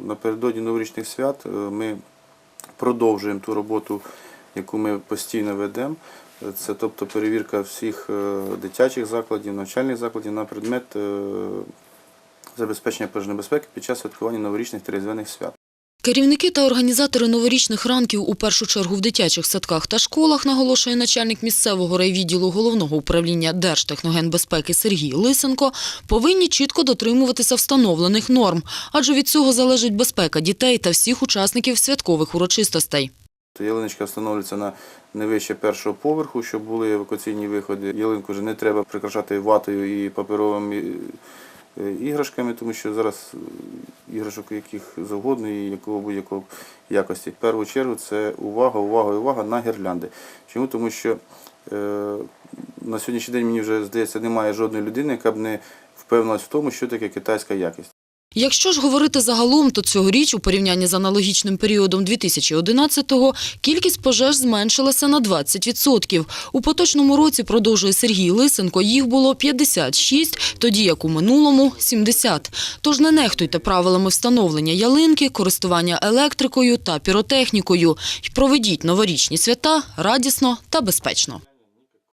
Напередодні новорічних свят е, ми продовжуємо ту роботу, яку ми постійно ведемо. Це тобто перевірка всіх е, дитячих закладів, навчальних закладів на предмет е, забезпечення пожежної безпеки під час святкування новорічних та різдвяних свят. Керівники та організатори новорічних ранків у першу чергу в дитячих садках та школах, наголошує начальник місцевого райвідділу головного управління Держтехногенбезпеки Сергій Лисенко, повинні чітко дотримуватися встановлених норм, адже від цього залежить безпека дітей та всіх учасників святкових урочистостей. То ялиночка встановлюється на не вище першого поверху, щоб були евакуаційні виходи. Ялинку вже не треба прикрашати ватою і паперовими е, іграшками, тому що зараз іграшок яких завгодно і якого будь-якого якості. В першу чергу це увага, увага увага на гірлянди. Чому? Тому що е, на сьогоднішній день мені вже здається немає жодної людини, яка б не впевнилась в тому, що таке китайська якість. Якщо ж говорити загалом, то цьогоріч у порівнянні з аналогічним періодом 2011-го кількість пожеж зменшилася на 20%. У поточному році, продовжує Сергій Лисенко, їх було 56, тоді як у минулому – 70. Тож не нехтуйте правилами встановлення ялинки, користування електрикою та піротехнікою. І проведіть новорічні свята радісно та безпечно.